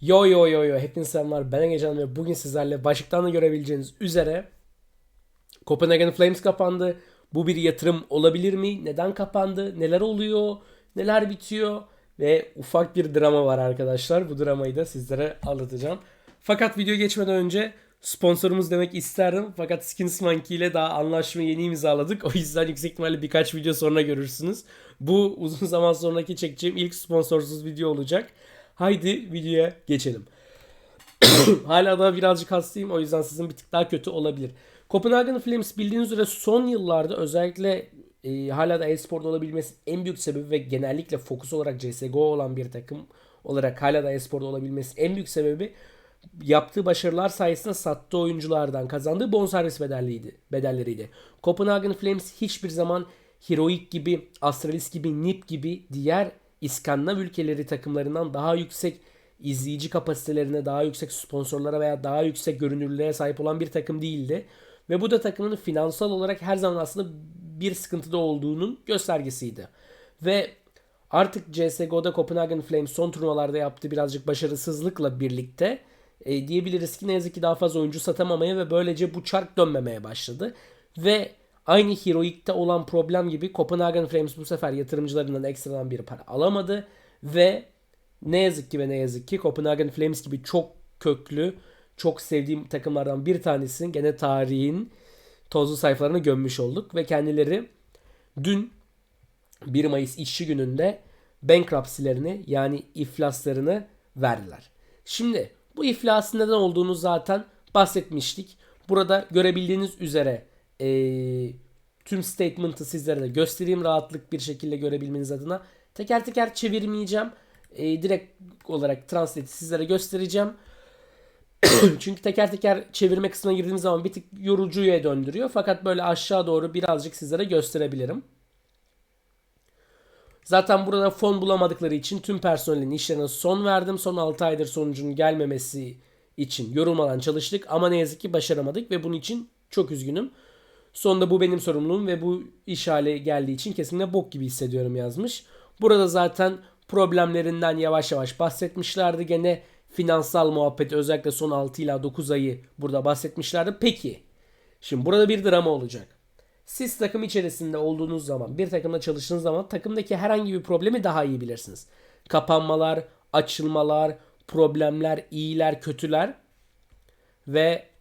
Yo yo yo yo hepinize selamlar ben Egecan ve bugün sizlerle başlıktan da görebileceğiniz üzere Copenhagen Flames kapandı. Bu bir yatırım olabilir mi? Neden kapandı? Neler oluyor? Neler bitiyor? Ve ufak bir drama var arkadaşlar. Bu dramayı da sizlere anlatacağım. Fakat video geçmeden önce sponsorumuz demek isterdim. Fakat Skins Monkey ile daha anlaşma yeni imzaladık. O yüzden yüksek ihtimalle birkaç video sonra görürsünüz. Bu uzun zaman sonraki çekeceğim ilk sponsorsuz video olacak. Haydi videoya geçelim. Hala daha birazcık hastayım o yüzden sizin bir tık daha kötü olabilir. Copenhagen Flames bildiğiniz üzere son yıllarda özellikle e, hala da e-sporda olabilmesinin en büyük sebebi ve genellikle fokus olarak CSGO olan bir takım olarak hala da e-sporda olabilmesinin en büyük sebebi yaptığı başarılar sayesinde sattığı oyunculardan kazandığı bonservis bedelliydi, bedelleriydi. Copenhagen Flames hiçbir zaman Heroic gibi, Astralis gibi, NiP gibi diğer İskandinav ülkeleri takımlarından daha yüksek izleyici kapasitelerine, daha yüksek sponsorlara veya daha yüksek görünürlüğe sahip olan bir takım değildi. Ve bu da takımın finansal olarak her zaman aslında bir sıkıntıda olduğunun göstergesiydi. Ve artık CSGO'da Copenhagen Flames son turnuvalarda yaptığı birazcık başarısızlıkla birlikte e, diyebiliriz ki ne yazık ki daha fazla oyuncu satamamaya ve böylece bu çark dönmemeye başladı. Ve aynı Heroic'te olan problem gibi Copenhagen Flames bu sefer yatırımcılarından ekstradan bir para alamadı ve ne yazık ki ve ne yazık ki Copenhagen Flames gibi çok köklü, çok sevdiğim takımlardan bir tanesinin gene tarihin tozlu sayfalarına gömmüş olduk ve kendileri dün 1 Mayıs işçi gününde bankruptcy'lerini yani iflaslarını verdiler. Şimdi bu iflasın neden olduğunu zaten bahsetmiştik. Burada görebildiğiniz üzere eee, tüm statement'ı sizlere de göstereyim rahatlık bir şekilde görebilmeniz adına. Teker teker çevirmeyeceğim. Eee, direkt olarak translate'i sizlere göstereceğim. Çünkü teker teker çevirme kısmına girdiğimiz zaman bir tık yorucuya döndürüyor. Fakat böyle aşağı doğru birazcık sizlere gösterebilirim. Zaten burada fon bulamadıkları için tüm personelin işlerine son verdim. Son 6 aydır sonucun gelmemesi için yorulmadan çalıştık ama ne yazık ki başaramadık ve bunun için çok üzgünüm. Sonunda bu benim sorumluluğum ve bu iş hale geldiği için kesinlikle bok gibi hissediyorum yazmış. Burada zaten problemlerinden yavaş yavaş bahsetmişlerdi. Gene finansal muhabbeti özellikle son 6 ila 9 ayı burada bahsetmişlerdi. Peki şimdi burada bir drama olacak. Siz takım içerisinde olduğunuz zaman, bir takımda çalıştığınız zaman takımdaki herhangi bir problemi daha iyi bilirsiniz. Kapanmalar, açılmalar, problemler, iyiler, kötüler ve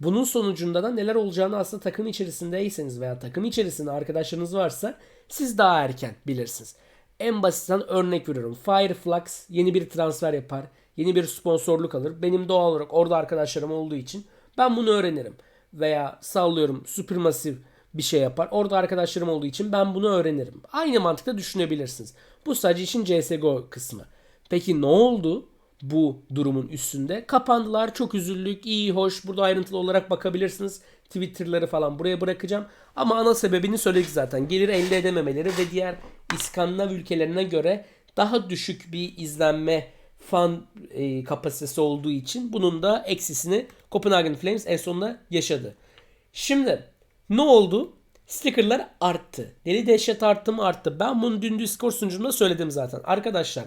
bunun sonucunda da neler olacağını aslında takım içerisindeyseniz veya takım içerisinde arkadaşlarınız varsa siz daha erken bilirsiniz. En basitten örnek veriyorum. Fireflux yeni bir transfer yapar. Yeni bir sponsorluk alır. Benim doğal olarak orada arkadaşlarım olduğu için ben bunu öğrenirim. Veya sallıyorum Supermassive bir şey yapar. Orada arkadaşlarım olduğu için ben bunu öğrenirim. Aynı mantıkla düşünebilirsiniz. Bu sadece için CSGO kısmı. Peki ne oldu? Bu durumun üstünde. Kapandılar. Çok üzüldük. İyi, hoş. Burada ayrıntılı olarak bakabilirsiniz. Twitter'ları falan buraya bırakacağım. Ama ana sebebini söyledik zaten. Gelir elde edememeleri ve diğer İskandinav ülkelerine göre daha düşük bir izlenme fan e, kapasitesi olduğu için bunun da eksisini Copenhagen Flames en sonunda yaşadı. Şimdi ne oldu? Stickerlar arttı. Deli dehşet arttı mı arttı. Ben bunu dün Discord sunucumda söyledim zaten. Arkadaşlar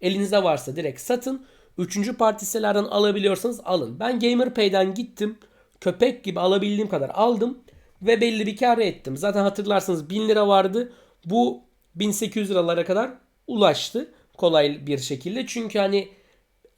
Elinizde varsa direkt satın. Üçüncü parti sitelerden alabiliyorsanız alın. Ben GamerPay'den gittim. Köpek gibi alabildiğim kadar aldım. Ve belli bir kar ettim. Zaten hatırlarsanız 1000 lira vardı. Bu 1800 liralara kadar ulaştı. Kolay bir şekilde. Çünkü hani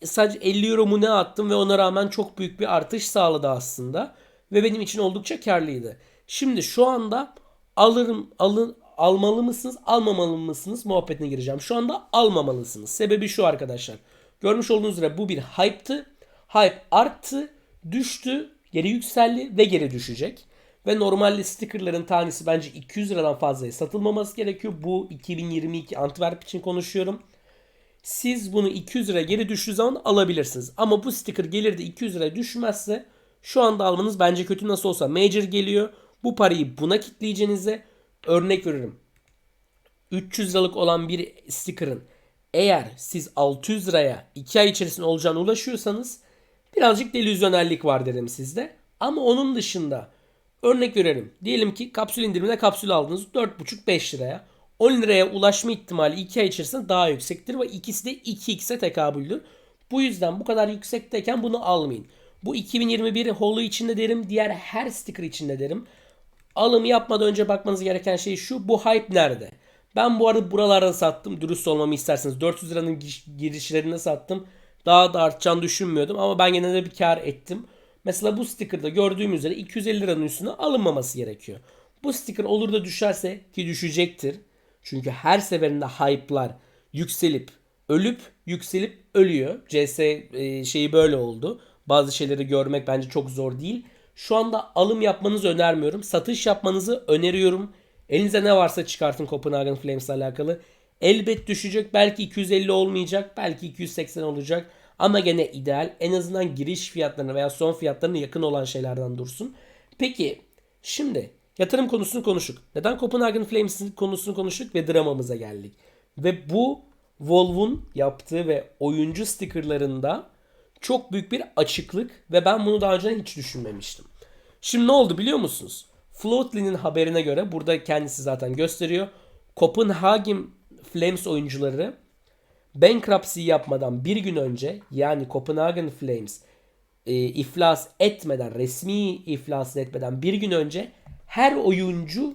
sadece 50 euro mu ne attım ve ona rağmen çok büyük bir artış sağladı aslında. Ve benim için oldukça karlıydı. Şimdi şu anda alırım alın almalı mısınız, almamalı mısınız muhabbetine gireceğim. Şu anda almamalısınız. Sebebi şu arkadaşlar. Görmüş olduğunuz üzere bu bir hype'tı. Hype arttı, düştü, geri yükseldi ve geri düşecek. Ve normalde stickerların tanesi bence 200 liradan fazlaya satılmaması gerekiyor. Bu 2022 Antwerp için konuşuyorum. Siz bunu 200 lira geri düştüğü zaman alabilirsiniz. Ama bu sticker gelir de 200 lira düşmezse şu anda almanız bence kötü nasıl olsa major geliyor. Bu parayı buna kitleyeceğinize Örnek veriyorum. 300 liralık olan bir sticker'ın eğer siz 600 liraya 2 ay içerisinde olacağına ulaşıyorsanız birazcık delüzyonellik var derim sizde. Ama onun dışında örnek verelim. Diyelim ki kapsül indirimine kapsül aldınız 4,5-5 liraya. 10 liraya ulaşma ihtimali 2 ay içerisinde daha yüksektir ve ikisi de 2x'e tekabüldür. Bu yüzden bu kadar yüksekteyken bunu almayın. Bu 2021 Holo içinde derim. Diğer her sticker içinde derim. Alım yapmadan önce bakmanız gereken şey şu. Bu hype nerede? Ben bu arada buralarda sattım. Dürüst olmamı isterseniz. 400 liranın girişlerinde sattım. Daha da artacağını düşünmüyordum. Ama ben genelde bir kar ettim. Mesela bu sticker'da gördüğüm üzere 250 liranın üstüne alınmaması gerekiyor. Bu sticker olur da düşerse ki düşecektir. Çünkü her seferinde hype'lar yükselip ölüp yükselip ölüyor. CS e, şeyi böyle oldu. Bazı şeyleri görmek bence çok zor değil. Şu anda alım yapmanızı önermiyorum. Satış yapmanızı öneriyorum. Elinize ne varsa çıkartın Copenhagen Flames ile alakalı. Elbet düşecek. Belki 250 olmayacak. Belki 280 olacak. Ama gene ideal. En azından giriş fiyatlarına veya son fiyatlarına yakın olan şeylerden dursun. Peki şimdi yatırım konusunu konuştuk. Neden Copenhagen Flames'in konusunu konuştuk ve dramamıza geldik. Ve bu Volvo'nun yaptığı ve oyuncu stickerlarında çok büyük bir açıklık ve ben bunu daha önce hiç düşünmemiştim. Şimdi ne oldu biliyor musunuz? Floatly'nin haberine göre burada kendisi zaten gösteriyor. Copenhagen Flames oyuncuları bankruptcy yapmadan bir gün önce yani Copenhagen Flames e, iflas etmeden resmi iflas etmeden bir gün önce her oyuncu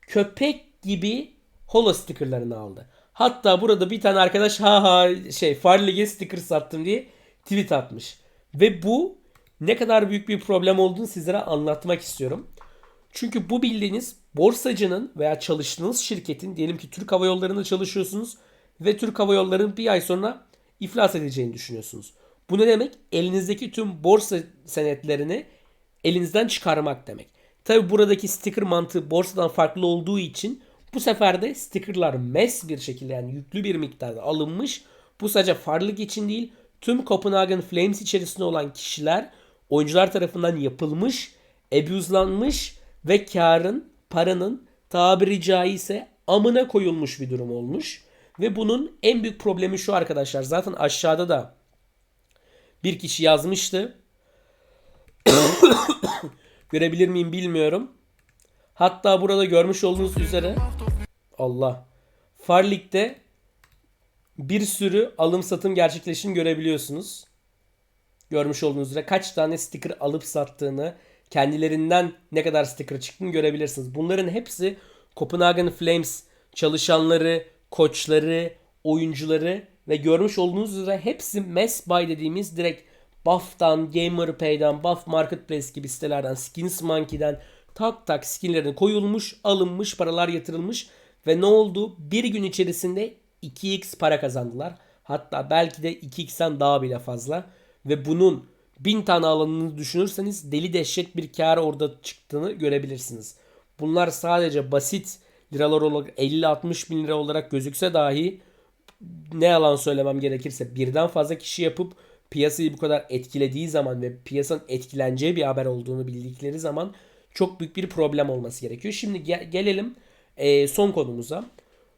köpek gibi holo stickerlarını aldı. Hatta burada bir tane arkadaş ha ha şey Farlig'e sticker sattım diye tweet atmış. Ve bu ne kadar büyük bir problem olduğunu sizlere anlatmak istiyorum. Çünkü bu bildiğiniz borsacının veya çalıştığınız şirketin diyelim ki Türk Hava Yolları'nda çalışıyorsunuz ve Türk Hava Yolları'nın bir ay sonra iflas edeceğini düşünüyorsunuz. Bu ne demek? Elinizdeki tüm borsa senetlerini elinizden çıkarmak demek. Tabi buradaki sticker mantığı borsadan farklı olduğu için bu sefer de stickerlar mes bir şekilde yani yüklü bir miktarda alınmış. Bu sadece farlık için değil tüm Copenhagen Flames içerisinde olan kişiler oyuncular tarafından yapılmış, abuse'lanmış ve karın, paranın tabiri caizse amına koyulmuş bir durum olmuş. Ve bunun en büyük problemi şu arkadaşlar. Zaten aşağıda da bir kişi yazmıştı. Görebilir miyim bilmiyorum. Hatta burada görmüş olduğunuz üzere Allah. Farlik'te bir sürü alım satım gerçekleştiğini görebiliyorsunuz. Görmüş olduğunuz üzere kaç tane sticker alıp sattığını, kendilerinden ne kadar sticker çıktığını görebilirsiniz. Bunların hepsi Copenhagen Flames çalışanları, koçları, oyuncuları ve görmüş olduğunuz üzere hepsi mass buy dediğimiz direkt Buff'tan, GamerPay'den, Buff Marketplace gibi sitelerden, Skins Monkey'den tak tak skinlerine koyulmuş, alınmış, paralar yatırılmış ve ne oldu? Bir gün içerisinde 2x para kazandılar. Hatta belki de 2x'ten daha bile fazla. Ve bunun 1000 tane alanını düşünürseniz deli dehşet bir kar orada çıktığını görebilirsiniz. Bunlar sadece basit liralar olarak 50-60 bin lira olarak gözükse dahi ne yalan söylemem gerekirse birden fazla kişi yapıp piyasayı bu kadar etkilediği zaman ve piyasanın etkileneceği bir haber olduğunu bildikleri zaman çok büyük bir problem olması gerekiyor. Şimdi gel- gelelim e, son konumuza.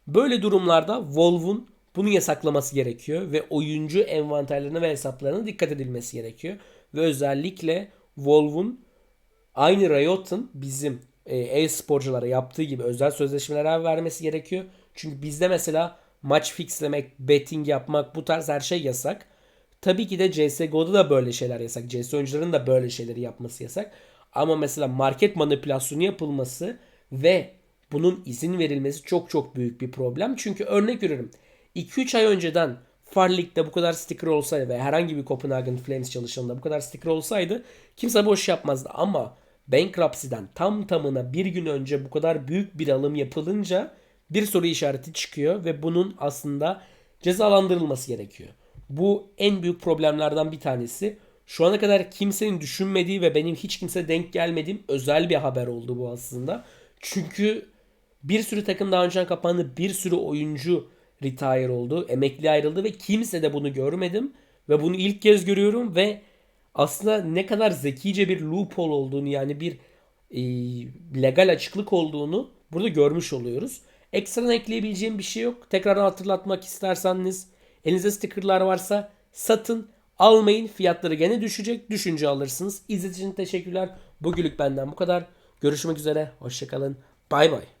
Böyle durumlarda Volvo'un bunu yasaklaması gerekiyor ve oyuncu envanterlerine ve hesaplarına dikkat edilmesi gerekiyor. Ve özellikle Volvo'un aynı Riot'un bizim e, e-sporculara yaptığı gibi özel sözleşmeler vermesi gerekiyor. Çünkü bizde mesela maç fixlemek, betting yapmak bu tarz her şey yasak. Tabii ki de CSGO'da da böyle şeyler yasak. CS oyuncuların da böyle şeyleri yapması yasak. Ama mesela market manipülasyonu yapılması ve bunun izin verilmesi çok çok büyük bir problem. Çünkü örnek veriyorum 2-3 ay önceden Farlik'te bu kadar sticker olsaydı ve herhangi bir Copenhagen Flames çalışanında bu kadar sticker olsaydı kimse boş yapmazdı. Ama bankruptcy'den tam tamına bir gün önce bu kadar büyük bir alım yapılınca bir soru işareti çıkıyor ve bunun aslında cezalandırılması gerekiyor. Bu en büyük problemlerden bir tanesi. Şu ana kadar kimsenin düşünmediği ve benim hiç kimse denk gelmediğim özel bir haber oldu bu aslında. Çünkü bir sürü takım daha önceden kapandı. Bir sürü oyuncu retire oldu. Emekli ayrıldı ve kimse de bunu görmedim. Ve bunu ilk kez görüyorum ve aslında ne kadar zekice bir loophole olduğunu yani bir e, legal açıklık olduğunu burada görmüş oluyoruz. Ekstradan ekleyebileceğim bir şey yok. Tekrar hatırlatmak isterseniz elinizde stickerlar varsa satın almayın. Fiyatları gene düşecek. Düşünce alırsınız. İzlediğiniz için teşekkürler. Bugünlük benden bu kadar. Görüşmek üzere. Hoşçakalın. Bay bay.